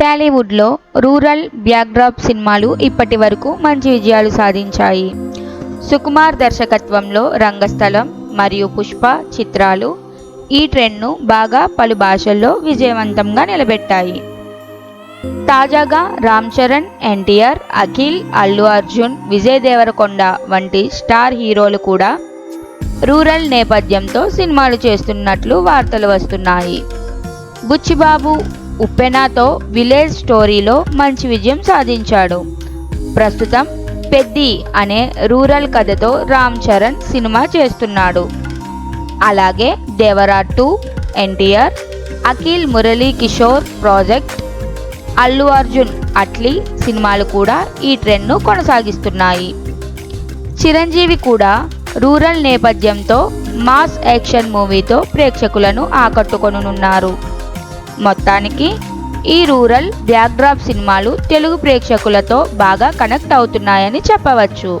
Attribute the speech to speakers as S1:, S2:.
S1: టాలీవుడ్లో rural backdrop సినిమాలు ఇప్పటి వరకు మంచి విజయాలు సాధించాయి. సుకుమార్ దర్శకత్వంలో రంగస్థలం మరియు పుష్ప చిత్రాలు ఈ ట్రెండ్ను బాగా పలు భాషల్లో విజయవంతంగా నిలబెట్టాయి. తాజాగా రామ్ చరణ్ ఎన్టీఆర్ అఖిల్ అల్లు అర్జున్ విజయ్ దేవరకొండ వంటి స్టార్ హీరోలు కూడా రూరల్ నేపథ్యంతో సినిమాలు చేస్తున్నట్లు వార్తలు వస్తున్నాయి. బుచ్చిబాబు ఉప్పెనాతో విలేజ్ స్టోరీలో మంచి విజయం సాధించాడు. ప్రస్తుతం పెద్ది అనే రూరల్ కథతో రామ్ చరణ్ సినిమా చేస్తున్నాడు. అలాగే Devara two NTR Akhil Murali Kishore project Allu Arjun Atlee సినిమాలు కూడా ఈ ట్రెండ్ను కొనసాగిస్తున్నాయి. చిరంజీవి కూడా రూరల్ నేపథ్యంతో మాస్ యాక్షన్ మూవీతో ప్రేక్షకులను ఆకట్టుకొనున్నారు మొత్తానికి ఈ రూరల్ బ్యాక్డ్రాప్ సినిమాలు తెలుగు ప్రేక్షకులతో బాగా కనెక్ట్ అవుతున్నాయని చెప్పవచ్చు.